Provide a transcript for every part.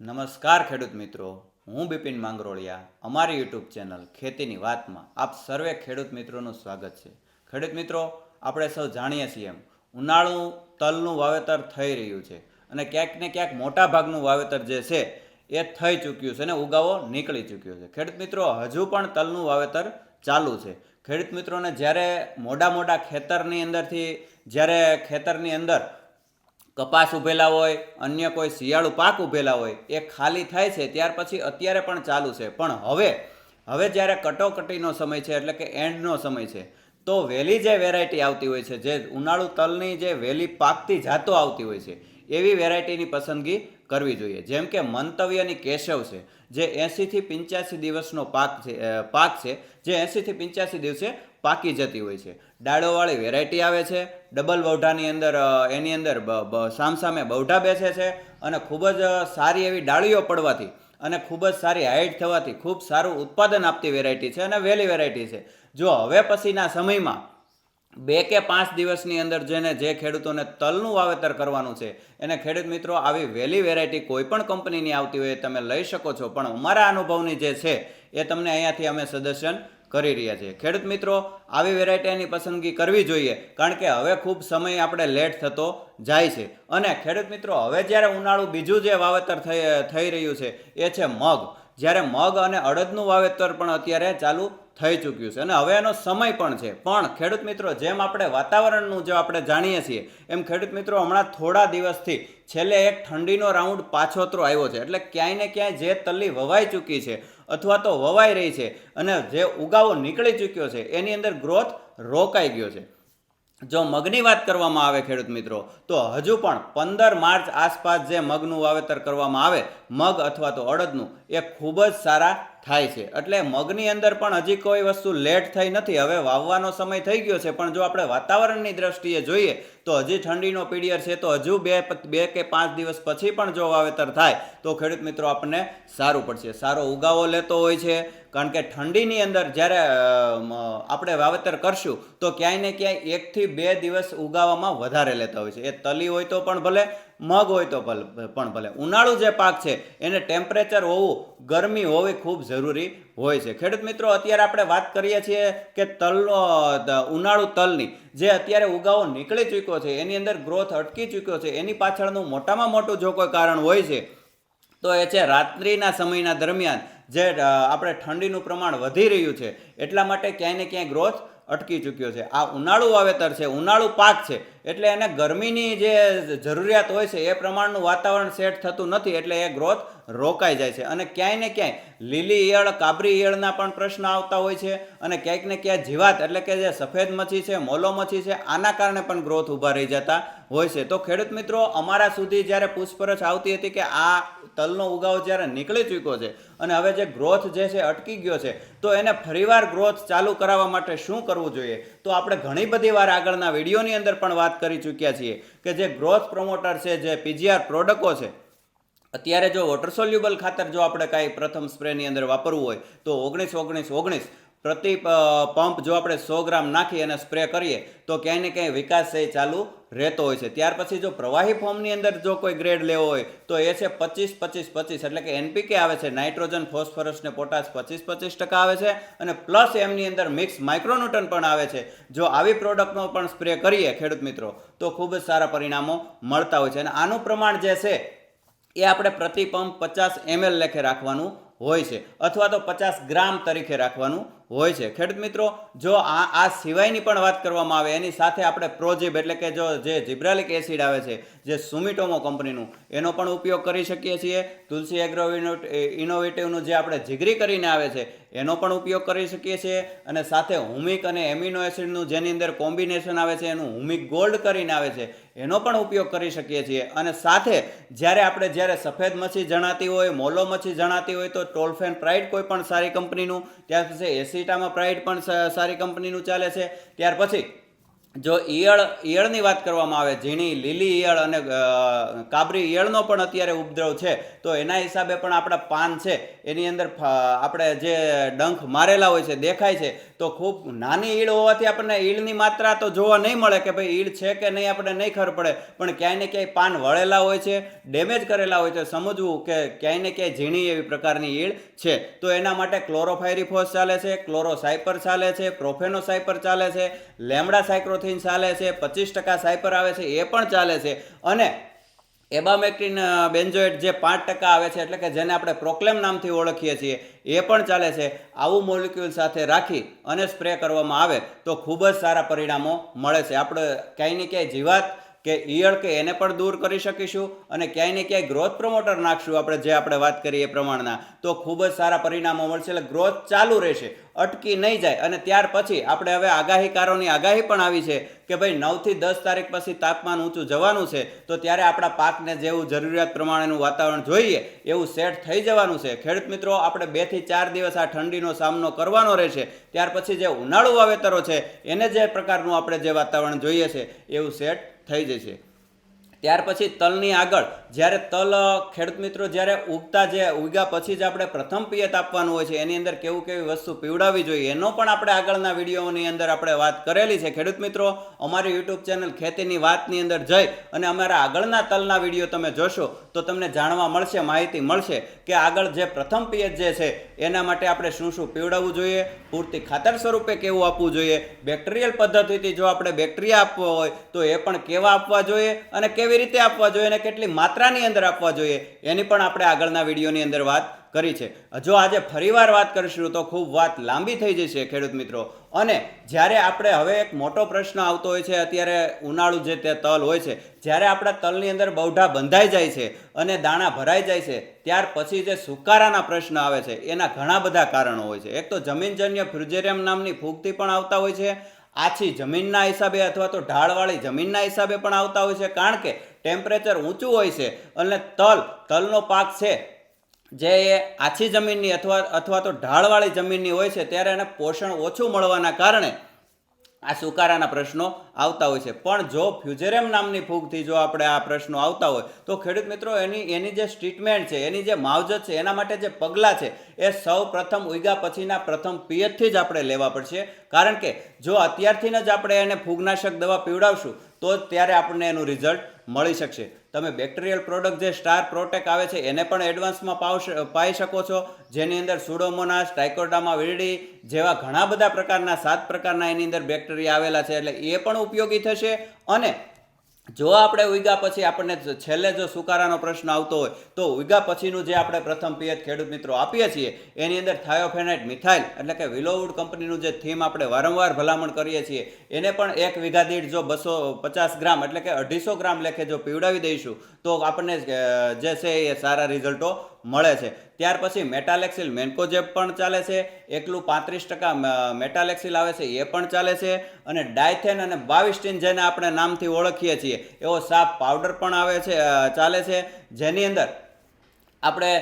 નમસ્કાર ખેડૂત મિત્રો. હું બિપિન માંગરોળિયા. અમારી યુટ્યુબ ચેનલ ખેતીની વાતમાં આપ સર્વે ખેડૂત મિત્રોનું સ્વાગત છે. ખેડૂત મિત્રો, આપણે સૌ જાણીએ છીએ એમ, ઉનાળુ, તલનું વાવેતર થઈ રહ્યું છે અને ક્યાંક ને ક્યાંક મોટા ભાગનું વાવેતર જે છે એ થઈ ચૂક્યું છે અને ઉગાવો નીકળી ચૂક્યો છે. ખેડૂત મિત્રો, હજુ પણ તલનું વાવેતર ચાલુ છે. ખેડૂત મિત્રોને જ્યારે મોટા મોટા ખેતરની અંદરથી, જ્યારે ખેતરની અંદર કપાસ ઉભેલા હોય, અન્ય કોઈ શિયાળુ પાક ઉભેલા હોય, એ ખાલી થાય છે, ત્યાર પછી અત્યારે પણ ચાલુ છે. પણ હવે હવે જ્યારે કટોકટીનો સમય છે, એટલે કે એન્ડનો સમય છે, તો વહેલી જે વેરાયટી આવતી હોય છે, જે ઉનાળુ તલની જે વહેલી પાકતી જાતો આવતી હોય છે, એવી વેરાયટીની પસંદગી કરવી જોઈએ. જેમ કે મંતવ્યની કેશવ છે, જે એંશીથી પંચ્યાસી દિવસનો પાક છે પાક છે, જે એંશીથી પંચ્યાસી દિવસે પાકી જતી હોય છે. ડાળોવાળી વેરાયટી આવે છે. ડબલ બૌઢાની અંદર એની અંદર સામસામે બૌઢા બેસે છે અને ખૂબ જ સારી એવી ડાળીઓ પડવાથી અને ખૂબ જ સારી હાઇટ થવાથી ખૂબ સારું ઉત્પાદન આપતી વેરાયટી છે અને વહેલી વેરાયટી છે. જો હવે પછીના સમયમાં બે કે પાંચ દિવસની અંદર જેને જે ખેડૂતોને તલનું વાવેતર કરવાનું છે, એને ખેડૂત મિત્રો આવી વહેલી વેરાયટી કોઈ પણ કંપનીની આવતી હોય તમે લઈ શકો છો. પણ અમારા અનુભવની જે છે એ તમને અહીંયાથી અમે સજેશન કરી રહ્યા છીએ. ખેડૂત મિત્રો, આવી વેરાયટીની પસંદગી કરવી જોઈએ, કારણ કે હવે ખૂબ સમય આપણે લેટ થતો જાય છે. અને ખેડૂત મિત્રો, હવે જ્યારે ઉનાળું બીજું જે વાવેતર થઈ થઈ રહ્યું છે, એ છે મગ. જ્યારે મગ અને અડદનું વાવેતર પણ અત્યારે ચાલુ થઈ ચૂક્યું છે. અને હવે એનો સમય પણ છે. પણ ખેડૂત મિત્રો, જેમ આપણે વાતાવરણનું જો આપણે જાણીએ છીએ, એમ ખેડૂત મિત્રો, હમણાં થોડા દિવસથી છેલ્લે એક ઠંડીનો રાઉન્ડ પાછોતરો આવ્યો છે. એટલે ક્યાંય ને ક્યાંય જે તલ્લી વવાઈ ચૂકી છે અથવા તો વવાઈ રહી છે અને જે ઉગાવો નીકળી ચૂક્યો છે, એની અંદર ગ્રોથ રોકાઈ ગયો છે. જો મગની વાત કરવામાં આવે ખેડૂત મિત્રો, તો હજુ પણ પંદર માર્ચ આસપાસ જે મગનું વાવેતર કરવામાં આવે મગ અથવા તો અડદનું, એ ખૂબ જ સારા થાય છે. એટલે મગની અંદર પણ હજી કોઈ વસ્તુ લેટ થઈ નથી. હવે વાવવાનો સમય થઈ ગયો છે. પણ જો આપણે વાતાવરણની દ્રષ્ટિએ જોઈએ, તો હજી ઠંડીનો પીરિયડ છે, તો હજુ બે બે કે પાંચ દિવસ પછી પણ જો વાવેતર થાય, તો ખેડૂત મિત્રો આપણને સારું પડશે. સારો ઉગાવો લેતો હોય છે. કારણ કે ઠંડીની અંદર જ્યારે આપણે વાવેતર કરશું, તો ક્યાંય ને ક્યાંય એકથી બે દિવસ ઉગાવામાં વધારે લેતા હોય છે. એ તલી હોય તો પણ ભલે મગ હોય તો ભલે, પણ ભલે. ઉનાળુ જે પાક છે, એને ટેમ્પરેચર હોવું ગરમી હોવી ખૂબ જરૂરી હોય છે. ખેડૂત મિત્રો, અત્યારે આપણે વાત કરીએ છીએ કે તલનો ઉનાળુ તલની. જે અત્યારે ઉગાવો નીકળી ચૂક્યો છે, એની અંદર ગ્રોથ અટકી ચૂક્યો છે, એની પાછળનું મોટામાં મોટું જો કોઈ કારણ હોય છે, તો એ છે રાત્રિના સમયના દરમિયાન જે આપણે ઠંડીનું પ્રમાણ વધી રહ્યું છે, એટલા માટે ક્યાંય ને ક્યાંય ગ્રોથ અટકી ચૂક્યો છે. આ ઉનાળુ વાવેતર છે, ઉનાળુ પાક છે એટલે એને ગરમીની જે જરૂરિયાત હોય છે, એ પ્રમાણનું વાતાવરણ સેટ થતું નથી, એટલે એ ગ્રોથ રોકાઈ જાય છે. અને ક્યાંય ને ક્યાંય લીલી ઈયળ, કાબરી ઈયળના પણ પ્રશ્ન આવતા હોય છે અને ક્યાંક ને ક્યાંક જીવાત, એટલે કે જે સફેદ મચ્છી છે, મોલો મચ્છી છે, આના કારણે પણ ગ્રોથ ઊભા રહી જતા હોય છે. તો ખેડૂત મિત્રો, અમારા સુધી જ્યારે પૂછપરછ આવતી હતી કે આ તલનો ઉગાવ જ્યારે નીકળી ચૂક્યો છે અને હવે જે ગ્રોથ જે છે અટકી ગયો છે, તો એને ફરીવાર ગ્રોથ ચાલુ કરાવવા માટે શું કરવું જોઈએ? તો આપણે ઘણી બધી વાર આગળના વિડીયોની અંદર પણ વાત કરી ચૂક્યા છીએ કે જે ગ્રોથ પ્રમોટર છે, જે પીજીઆર પ્રોડક્ટો છે, અત્યારે જો વોટર સોલ્યુબલ ખાતર જો આપણે કાંઈ પ્રથમ સ્પ્રેની અંદર વાપરવું હોય, તો ઓગણીસ ઓગણીસ ઓગણીસ પ્રતિ પંપ જો આપણે સો ગ્રામ નાખી અને સ્પ્રે કરીએ, તો ક્યાંય ને ક્યાંય વિકાસ એ ચાલુ રહેતો હોય છે. ત્યાર પછી જો પ્રવાહી ફોર્મની અંદર જો કોઈ ગ્રેડ લેવો હોય, તો એ છે પચીસ પચીસ પચીસ. એટલે કે એનપીકે આવે છે, નાઇટ્રોજન, ફોસ્ફરસ ને પોટાશ પચીસ પચીસ ટકા આવે છે અને પ્લસ એમની અંદર મિક્સ માઇક્રોન્યુટન પણ આવે છે. જો આવી પ્રોડક્ટનો પણ સ્પ્રે કરીએ ખેડૂત મિત્રો, તો ખૂબ જ સારા પરિણામો મળતા હોય છે. અને આનું પ્રમાણ જે છે, એ આપણે પ્રતિ પંપ પચાસ એમએલ લેખે રાખવાનું હોય છે. અથવા તો પચાસ ગ્રામ તરીકે રાખવાનું હોય છે. ખેડૂત મિત્રો, જો આ આ સિવાયની પણ વાત કરવામાં આવે, એની સાથે આપણે પ્રોજીબ એટલે કે જો જે જીબ્રાલિક એસિડ આવે છે, જે સુમિટોમો કંપનીનું, એનો પણ ઉપયોગ કરી શકીએ છીએ. તુલસી એગ્રો ઇનોવેટિવનું જે આપણે જીગરી કરીને આવે છે એનો પણ ઉપયોગ કરી શકીએ છીએ. અને સાથે હુમિક અને એમિનો એસિડનું જેની અંદર કોમ્બિનેશન આવે છે, એનું હુમિક ગોલ્ડ કરીને આવે છે, એનો પણ ઉપયોગ કરી શકીએ છીએ. અને સાથે જ્યારે આપણે જ્યારે સફેદ મચ્છી જણાતી હોય, મોલો મચ્છી જણાતી હોય, તો ટોલફેન પ્રાઇડ કોઈ પણ સારી કંપનીનું, ત્યાર પછી એસિટામાં પ્રાઇડ પણ સારી કંપનીનું ચાલે છે. ત્યાર પછી જો ઈયળ, ઈયળની વાત કરવામાં આવે, ઝીણી, લીલી ઈયળ અને કાબરી ઈયળનો પણ અત્યારે ઉપદ્રવ છે, તો એના હિસાબે પણ આપણા પાન છે, એની અંદર આપણે જે ડંખ મારેલા હોય છે, દેખાય છે, તો ખૂબ નાની ઈળ હોવાથી આપણને ઈળની માત્રા તો જોવા નહીં મળે કે ભાઈ ઈળ છે કે નહીં આપણે નહીં ખબર પડે, પણ ક્યાંય ને ક્યાંય પાન વળેલા હોય છે, ડેમેજ કરેલા હોય છે, સમજવું કે ક્યાંય ને ક્યાંય ઝીણી એવી પ્રકારની ઈળ છે, તો એના માટે ક્લોરોફાયરીફોસ ચાલે છે ક્લોરોસાઇપર ચાલે છે પ્રોફેનોસાઇપર ચાલે છે, લેમડા સાયક્રોથિન ચાલે છે, પચીસ ટકા સાયપર આવે છે, એ પણ ચાલે છે. અને એબામેક્ટિન બેન્જોઇટ જે પાંચ ટકા આવે છે, એટલે કે જેને આપણે પ્રોક્લેમ નામથી ઓળખીએ છીએ, એ પણ ચાલે છે. આવું મોલિક્યુલ સાથે રાખી અને સ્પ્રે કરવામાં આવે તો ખૂબ જ સારા પરિણામો મળે છે. આપણે ક્યાંય ને ક્યાંય જીવાત કે ઈયળ કે એને પણ દૂર કરી શકીશું અને ક્યાંય ને ક્યાંય ગ્રોથ પ્રમોટર નાખશું આપણે, જે આપણે વાત કરીએ એ પ્રમાણના. તો ખૂબ જ સારા પરિણામો મળશે એટલે ગ્રોથ ચાલુ રહેશે. અટકી નહીં જાય. અને ત્યાર પછી આપણે હવે આગાહીકારોની આગાહી પણ આવી છે કે ભાઈ નવથી દસ તારીખ પછી તાપમાન ઊંચું જવાનું છે, તો ત્યારે આપણા પાકને જેવું જરૂરિયાત પ્રમાણેનું વાતાવરણ જોઈએ, એવું સેટ થઈ જવાનું છે. ખેડૂત મિત્રો, આપણે બેથી ચાર દિવસ આ ઠંડીનો સામનો કરવાનો રહેશે. ત્યાર પછી જે ઉનાળુ વાવેતરો છે, એને જે પ્રકારનું આપણે જે વાતાવરણ જોઈએ છે, એવું સેટ થઈ જશે. ત્યાર પછી તલની આગળ, જ્યારે તલ, ખેડૂત મિત્રો જ્યારે ઉગતા જે ઉગ્યા પછી જ આપણે પ્રથમ પિયત આપવાનું હોય છે, એની અંદર કેવું કેવી વસ્તુ પીવડાવવી જોઈએ, એનો પણ આપણે આગળના વિડીયોની અંદર આપણે વાત કરેલી છે. ખેડૂત મિત્રો, અમારી યુટ્યુબ ચેનલ ખેતીની વાતની અંદર જઈ અને અમારા આગળના તલના વીડિયો તમે જોશો તો તમને જાણવા મળશે, માહિતી મળશે કે આગળ જે પ્રથમ પિયત જે છે, એના માટે આપણે શું શું પીવડાવવું જોઈએ, પૂરતી ખાતર સ્વરૂપે કેવું આપવું જોઈએ, બેક્ટેરિયલ પદ્ધતિથી જો આપણે બેક્ટેરિયા આપવો હોય, તો એ પણ કેવા આપવા જોઈએ અને કેવી રીતે આપવા જોઈએ અને કેટલી માત્રાની અંદર આપવા જોઈએ, એની પણ આપણે આગળના વિડીયોની અંદર વાત કરી છે. જો આજે ફરીવાર વાત કરીશું તો ખૂબ વાત લાંબી થઈ જશે, ખેડૂત મિત્રો. અને જ્યારે આપણે હવે એક મોટો પ્રશ્ન આવતો હોય છે, અત્યારે ઉનાળુ જે તે તલ હોય છે, જ્યારે આપણા તલની અંદર બૌઢા બંધાઈ જાય છે અને દાણા ભરાઈ જાય છે, ત્યાર પછી જે સુકારાના પ્રશ્ન આવે છે, એના ઘણા બધા કારણો હોય છે. એક તો જમીનજન્ય ફ્યુજેરિયમ નામની ફૂગથી પણ આવતા હોય છે, આછી જમીનના હિસાબે અથવા તો ઢાળવાળી જમીનના હિસાબે પણ આવતા હોય છે, કારણ કે ટેમ્પરેચર ઊંચું હોય છે, અને તલ, તલનો પાક છે જે આછી જમીનની અથવા અથવા તો ઢાળવાળી જમીનની હોય છે, ત્યારે એને પોષણ ઓછું મળવાના કારણે આ સુકારાના પ્રશ્નો આવતા હોય છે. પણ જો ફ્યુઝેરેમ નામની ફૂગથી જો આપણે આ પ્રશ્નો આવતા હોય, તો ખેડૂત મિત્રો, એની એની જે ટ્રીટમેન્ટ છે, એની જે માવજત છે, એના માટે જે પગલાં છે, એ સૌ પ્રથમ ઉગ્યા પછીના પ્રથમ પિયતથી જ આપણે લેવા પડશે. કારણ કે જો અત્યારથી જ આપણે એને ફૂગનાશક દવા પીવડાવશું તો જ ત્યારે આપણને એનું રિઝલ્ટ મળી શકશે. તમે બેક્ટેરિયલ પ્રોડક્ટ જે સ્ટાર પ્રોટેક આવે છે, એને પણ એડવાન્સમાં પાવશ, પાઈ શકો છો. જેની અંદર સુડોમોનાસ ટાઇકોડામા વીરડી જેવા ઘણા બધા પ્રકારના, સાત પ્રકારના એની અંદર બેક્ટેરિયા આવેલા છે, એટલે એ પણ ઉપયોગી થશે. અને જો આપણે ઉગ્યા પછી આપણને છેલ્લે જો સુકારાનો પ્રશ્ન આવતો હોય, તો ઉગ્યા પછીનું જે આપણે પ્રથમ પિયત ખેડૂત મિત્રો આપીએ છીએ, એની અંદર થાયોફેનાઇટ મિથાઇલ એટલે કે વિલોવુડ કંપનીનું જે થીમ આપણે વારંવાર ભલામણ કરીએ છીએ, એને પણ એક વીઘા દીઠ જો બસો પચાસ ગ્રામ એટલે કે અઢીસો ગ્રામ લેખે જો પીવડાવી દઈશું, તો આપણને જે છે એ સારા રિઝલ્ટો મળે છે. ત્યાર પછી મેટાલેક્સિલ મેન્કોજેબ પણ ચાલે છે. એકલું પાંત્રીસ ટકા મેટાલેક્સિલ આવે છે એ પણ ચાલે છે. અને ડાયથેન અને બાવિસ્ટીન જેને આપણે નામથી ઓળખીએ છીએ, એવો સાફ પાવડર પણ આવે છે ચાલે છે. જેની અંદર આપણે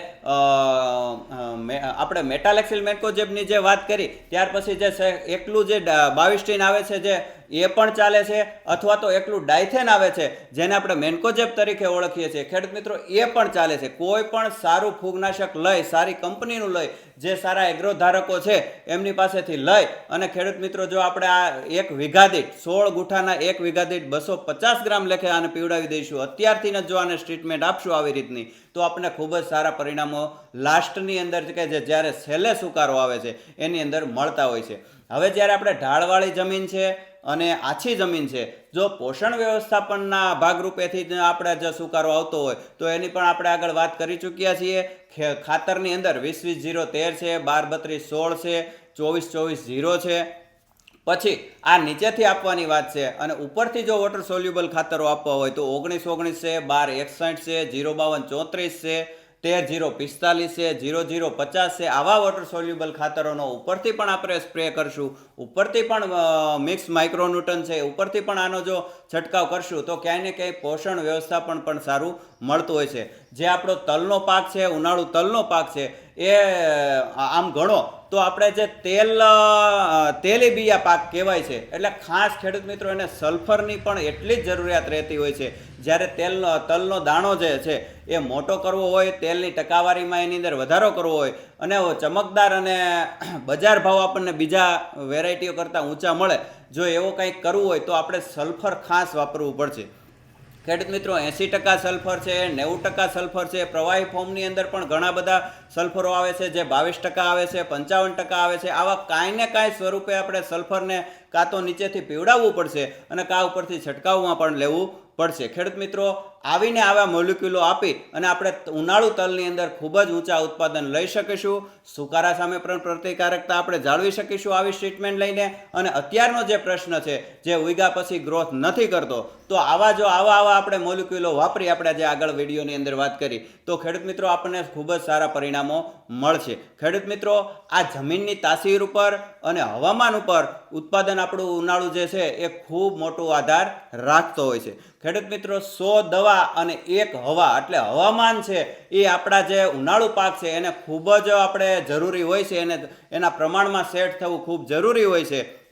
આપણે મેટાલેક્સિલ મેન્કોજેબની જે વાત કરી, ત્યાર પછી જે એકલું જે બાવિસ્ટીન આવે છે જે એ પણ ચાલે છે અથવા તો એકલું ડાયથેન આવે છે, જેને આપણે મેન્કોજેબ તરીકે ઓળખીએ છીએ. ખેડૂત મિત્રો, એ પણ ચાલે છે. કોઈ પણ સારું ફૂગનાશક લઈ, સારી કંપનીનું લઈ, જે સારા એગ્રો ધારકો છે, એમની પાસેથી લઈ અને ખેડૂત મિત્રો, જો આપણે આ એક વીઘા દીઠ, સોળ ગુઠાના એક વીઘા દીઠ બસો પચાસ ગ્રામ લેખે આને પીવડાવી દઈશું, અત્યારથી જ જો આને ટ્રીટમેન્ટ આપશું આવી રીતની, તો આપણને ખૂબ જ સારા પરિણામો લાસ્ટની અંદર કે જે જ્યારે છેલ્લે સુકારો આવે છે, એની અંદર મળતા હોય છે. હવે જ્યારે આપણે ઢાળવાળી જમીન છે અને આછી જમીન છે. જો પોષણ વ્યવસ્થાપનના ભાગરૂપેથી આપણે જો સુકારો આવતો હોય, તો એની પણ આપણે આગળ વાત કરી ચૂક્યા છીએ. ખાતરની અંદર વીસ વીસ જીરો તેર છે બાર બત્રીસ સોળ છે, ચોવીસ ચોવીસ ઝીરો છે. પછી આ નીચેથી આપવાની વાત છે અને ઉપરથી જો વોટર સોલ્યુબલ ખાતરો આપવા હોય તો ઓગણીસ ઓગણીસ છે, બાર એકસઠ છે, જીરો બાવન ચોત્રીસ છે. તેર જીરો પિસ્તાલીસ છે, જીરો જીરો પચાસ છે. આવા વોટર સોલ્યુબલ ખાતરોનો ઉપરથી પણ આપણે સ્પ્રે કરશું. ઉપરથી પણ મિક્સ માઇક્રોન્યુટન છે. ઉપરથી પણ આનો જો છંટકાવ કરશું તો ક્યાંય ને ક્યાંય પોષણ વ્યવસ્થાપન પણ સારું મળતું હોય છે. જે આપણો તલનો પાક છે, ઉનાળુ તલનો પાક છે, એ આમ ગણો તો આપણે જે તેલ તેલીબિયા પાક કહેવાય છે. એટલે ખાસ ખેડૂત મિત્રો, એને સલ્ફરની પણ એટલી જ જરૂરિયાત રહેતી હોય છે. જ્યારે તેલનો તલનો દાણો જે છે એ મોટો કરવો હોય, તેલની ટકાવારીમાં એની અંદર વધારો કરવો હોય, અને ચમકદાર અને બજાર ભાવ આપણને બીજા વેરાયટીઓ કરતાં ઊંચા મળે, જો એવો કંઈક કરવું હોય તો આપણે સલ્ફર ખાસ વાપરવું પડશે. ખેડૂત મિત્રો એંસી ટકા સલ્ફર છે, નેવું ટકા સલ્ફર છે, પ્રવાહી ફોર્મની અંદર પણ ઘણા બધા સલ્ફરો આવે છે, જે બાવીસ ટકા આવે છે, પંચાવન ટકા આવે છે, આવા કાંઈ ને કાંઈ સ્વરૂપે આપણે સલ્ફરને કાં તો નીચેથી પીવડાવવું પડશે અને કાં ઉપરથી છંટકાવમાં પણ લેવું પડશે ખેડૂત મિત્રો આવીને આવા મોલિક્યુલો આપી અને આપણે ઉનાળુ તલની અંદર ખૂબ જ ઊંચા ઉત્પાદન લઈ શકીશું. સુકારા સામે પણ પ્રતિકારકતા આપણે જાળવી શકીશું આવી ટ્રીટમેન્ટ લઈને. અને અત્યારનો જે પ્રશ્ન છે, જે ઉઈગા પછી ગ્રોથ નથી કરતો, તો આવા જો આવા આવા આપણે મોલિક્યુલો વાપરી આપણે જે આગળ વિડીયોની અંદર વાત કરી, તો ખેડૂત મિત્રો આપણને ખૂબ જ સારા પરિણામો મળશે. ખેડૂત મિત્રો, આ જમીનની તાસીર ઉપર અને હવામાન ઉપર ઉત્પાદન આપણું ઉનાળું જે છે એ ખૂબ મોટો આધાર રાખતો હોય છે. ખેડૂત મિત્રો, સો દવા અને એક હવા એટલે હવામાન છે, એ આપણા જે ઉનાળુ પાક છે, એને ખૂબ જ આપણે જરૂરી હોય છે, એને એના પ્રમાણમાં સેટ થવું ખૂબ જરૂરી હોય છે.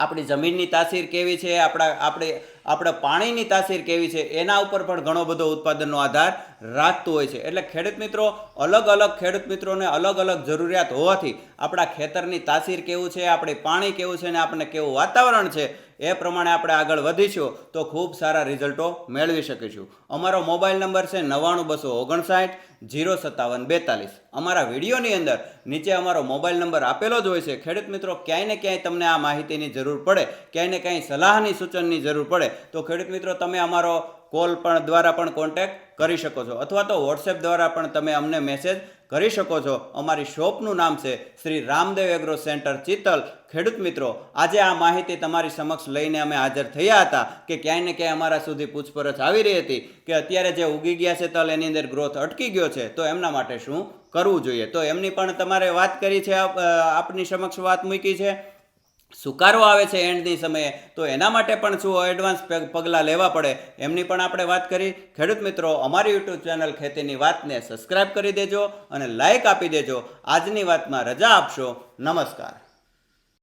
આપણી જમીનની તાસીર કેવી છે, આપણા, આપણે આપણે પાણીની તાસીર કેવી છે, એના ઉપર પણ ઘણો બધો ઉત્પાદનનો આધાર રાખતું હોય છે. એટલે ખેડૂત મિત્રો, અલગ અલગ ખેડૂત મિત્રોને અલગ અલગ જરૂરિયાત હોવાથી આપણા ખેતરની તાસીર કેવું છે, આપણે પાણી કેવું છે, અને આપણને કેવું વાતાવરણ છે એ પ્રમાણે આપણે આગળ વધીશું તો ખૂબ સારા રિઝલ્ટો મેળવી શકીશું. અમારો મોબાઈલ નંબર છે નવ્વાણું બસો ઓગણસાઠ જીરો સત્તાવન બેતાલીસ. અમારા વિડીયોની અંદર નીચે અમારો મોબાઈલ નંબર આપેલો જ હોય છે. ખેડૂત મિત્રો, ક્યાંય ને ક્યાંય તમને આ માહિતીની જરૂર પડે, ક્યાંય ને ક્યાંય સલાહની સૂચનની જરૂર પડે, તો ખેડૂત મિત્રો, તમે અમારો કોલ પણ દ્વારા પણ કોન્ટેક્ટ કરી શકો છો. અથવા તો વોટ્સએપ દ્વારા પણ તમે અમને મેસેજ કરી શકો છો. અમારી શોપનું નામ છે શ્રી રામદેવ એગ્રો સેન્ટર ચિત્તલ. ખેડૂત મિત્રો, આજે આ માહિતી તમારી સમક્ષ લઈને અમે હાજર થયા હતા કે ક્યાંય ને ક્યાંય અમારા સુધી પૂછપરછ આવી રહી હતી કે અત્યારે જે ઉગી ગયા છે તલ, એની અંદર ગ્રોથ અટકી ગયો છે, તો એમના માટે શું કરવું જોઈએ? તો એમની પણ તમારે વાત કરી છે આપની સમક્ષ વાત મૂકી છે. સુકારો આવે છે એન્ડની સમયે, તો એના માટે પણ શું એડવાન્સ પગલાં લેવા પડે? એમની પણ આપણે વાત કરી. ખેડૂત મિત્રો, અમારી યુટ્યુબ ચેનલ ખેતીની વાતને સબસ્ક્રાઇબ કરી દેજો અને લાઇક આપી દેજો. આજની વાતમાં રજા આપશો. નમસ્કાર.